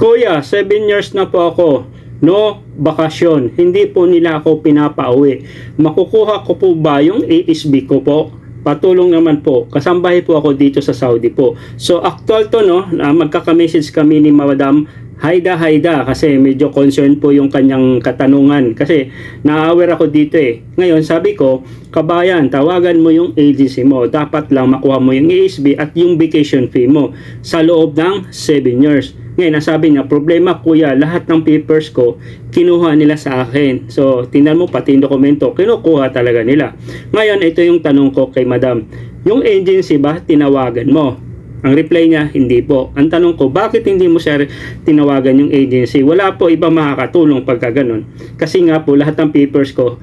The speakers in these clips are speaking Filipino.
Kuya, 7 years na po ako. No bakasyon. Hindi po nila ako pinapauwi. Makukuha ko po ba yung ASB ko po? Patulong naman po. Kasambahay po ako dito sa Saudi po. So actual to no, na magkaka-message kami ni Madam Haida kasi medyo concern po yung kanyang katanungan kasi na-aware ako dito eh. Ngayon sabi ko, kabayan, tawagan mo yung agency mo. Dapat lang makuha mo yung ASB at yung vacation fee mo sa loob ng 7 years. Ngayon, nasabi niya, problema kuya, lahat ng papers ko, kinuha nila sa akin. So, tingnan mo pati yung dokumento, kinukuha talaga nila. Ngayon, ito yung tanong ko kay madam. Yung agency ba, tinawagan mo? Ang reply niya, hindi po. Ang tanong ko, bakit hindi mo siya tinawagan yung agency? Wala po iba makakatulong pagka ganun. Kasi nga po, lahat ng papers ko,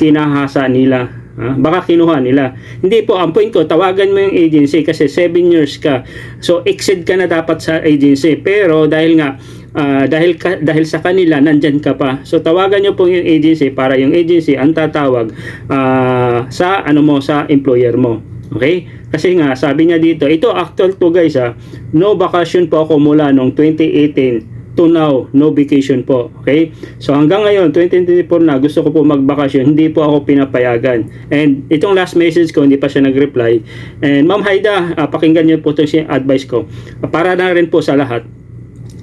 kinahasa nila. Ha? Baka kinuha nila. Hindi po, ang point ko, tawagan mo yung agency kasi 7 years ka. So, exceed ka na dapat sa agency. Pero dahil nga, ah, dahil, ka, dahil sa kanila, nandyan ka pa. So, tawagan nyo po yung agency para yung agency ang tatawag ah, sa, ano mo, sa employer mo. Okay? Kasi nga, sabi niya dito, ito actual to guys ha, no vacation po ako mula noong 2018 to now, no vacation po. Okay? So hanggang ngayon, 2024 na, gusto ko po magbakasyon, hindi po ako pinapayagan. And itong last message ko, hindi pa siya nag-reply. And Ma'am Haida, ah, pakinggan niyo po itong advice ko. Para na rin po sa lahat,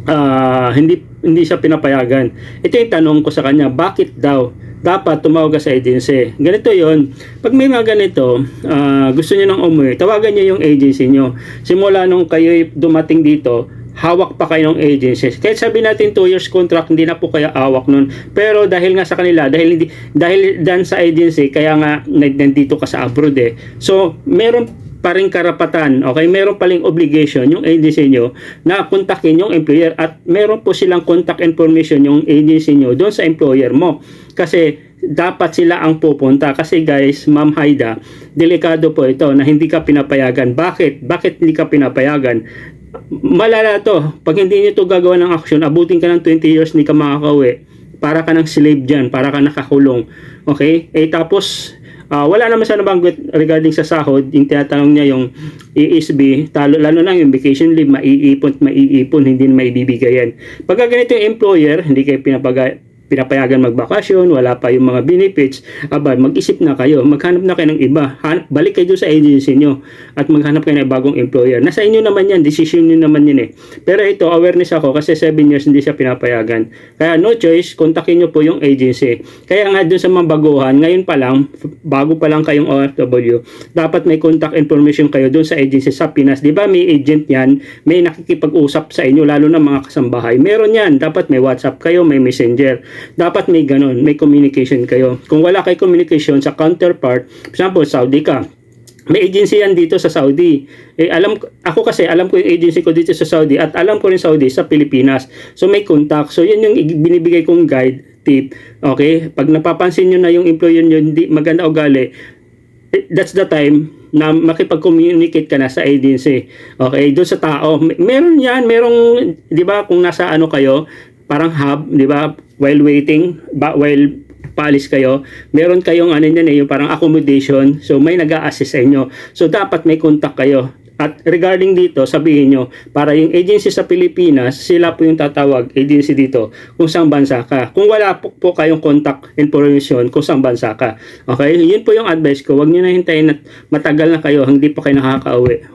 ah, hindi hindi siya pinapayagan. Ito yung tanong ko sa kanya, bakit daw dapat tumawag ka sa agency? Ganito yon Pag may mga ganito, ah, gusto niyo nang umuwi, tawagan niyo yung agency niyo. Simula nung kayo dumating dito, hawak pa kayo ng agency. Kahit sabi natin 2 years contract, hindi na po kaya hawak nun. Pero dahil nga sa kanila, dahil hindi dahil dan sa agency, kaya nga nandito ka sa abroad eh. So, meron pa rin karapatan, okay? Meron paling obligation yung agency nyo na kontakin yung employer at meron po silang contact information yung agency nyo doon sa employer mo. Kasi dapat sila ang pupunta. Kasi guys, Ma'am Haida, delikado po ito na hindi ka pinapayagan. Bakit? Bakit hindi ka pinapayagan? Malala to. Pag hindi nyo to gagawa ng action, abutin ka ng 20 years, hindi ka makakauwi. Para ka ng slave dyan. Para ka nakakulong. Okay? Eh tapos, Ah, wala naman siya nabanggit regarding sa sahod. Yung tinatanong niya yung ESB, talo, lalo na yung vacation leave, maiipon maiipon, hindi na maibibigay yan. Pagka ganito yung employer, hindi kayo pinapaga, pinapayagan magbakasyon, wala pa yung mga benefits, aba, mag-isip na kayo, maghanap na kayo ng iba, Han- balik kayo sa agency nyo at maghanap kayo ng bagong employer. Nasa inyo naman yan, decision nyo naman yun eh. Pero ito, awareness ako kasi 7 years hindi siya pinapayagan. Kaya no choice, kontakin nyo po yung agency. Kaya nga doon sa mga baguhan, ngayon pa lang, bago pa lang kayong OFW, dapat may contact information kayo doon sa agency sa Pinas. Di ba may agent yan, may nakikipag-usap sa inyo, lalo na mga kasambahay. Meron yan, dapat may WhatsApp kayo, may messenger. Dapat may ganun, may communication kayo. Kung wala kayo communication sa counterpart, for example, Saudi ka, may agency yan dito sa Saudi. Eh, alam ko- ako kasi alam ko yung agency ko dito sa Saudi at alam ko rin Saudi sa Pilipinas. So may contact. So yun yung ig- binibigay kong guide tip. Okay? Pag napapansin nyo na yung employer nyo hindi maganda ugali, eh, that's the time na makipag-communicate ka na sa agency. Okay, doon sa tao. Meron yan, merong, di ba, kung nasa ano kayo, parang hub, di ba, while waiting, ba, while paalis kayo, meron kayong ano yan eh, yung parang accommodation. So, may nag assist sa inyo. So, dapat may contact kayo. At regarding dito, sabihin nyo, para yung agency sa Pilipinas, sila po yung tatawag, agency dito, kung saan bansa ka. Kung wala po, po kayong contact information kung saan bansa ka. Okay? Yun po yung advice ko. Huwag nyo na hintayin na matagal na kayo, hindi pa kayo nakakauwi.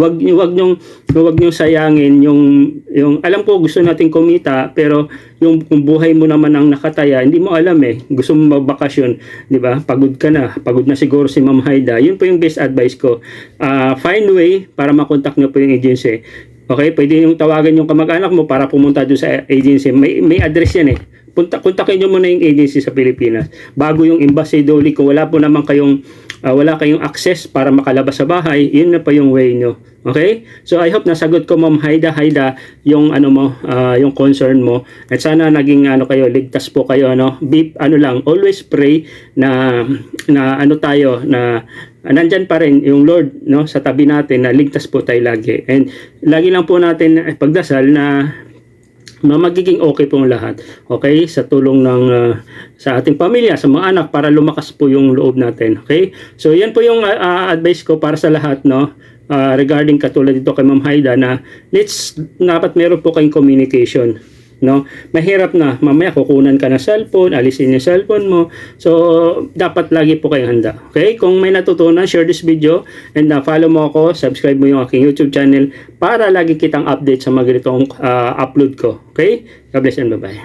Wag niyo wag niyo wag niyo sayangin yung yung alam ko gusto nating kumita pero yung kung buhay mo naman ang nakataya hindi mo alam eh. Gusto mo magbakasyon di ba? Pagod ka na. Pagod na siguro si Ma'am Haida. Yun po yung best advice ko. Ah, find way para makontak niyo po yung agency. Okay? Pwede yung tawagan yung kamag-anak mo para pumunta doon sa agency. May may address yan eh punta kontakin niyo muna yung agency sa Pilipinas bago yung embassy doli kung wala po naman kayong ah, wala kayong access para makalabas sa bahay, yun na pa yung way nyo. Okay? So I hope nasagot ko Ma'am Haida Haida yung ano mo, ah, yung concern mo. At sana naging ano kayo, ligtas po kayo ano. Be, ano lang, always pray na na ano tayo na nandyan pa rin yung Lord no sa tabi natin na ligtas po tayo lagi. And lagi lang po natin eh, pagdasal na magiging okay po ang lahat. Okay? Sa tulong ng ah, sa ating pamilya, sa mga anak para lumakas po yung loob natin. Okay? So yan po yung ah, advice ko para sa lahat, no? ah, regarding katulad dito kay Ma'am Haida na let's dapat meron po kayong communication no? Mahirap na. Mamaya kukunan ka ng cellphone alisin yung cellphone mo. So dapat lagi po kayong handa. Okay? Kung may natutunan share this video and uh, follow mo ako. Subscribe mo yung aking youtube channel para lagi kitang update sa mga uh, upload ko. Okay? God bless and bye bye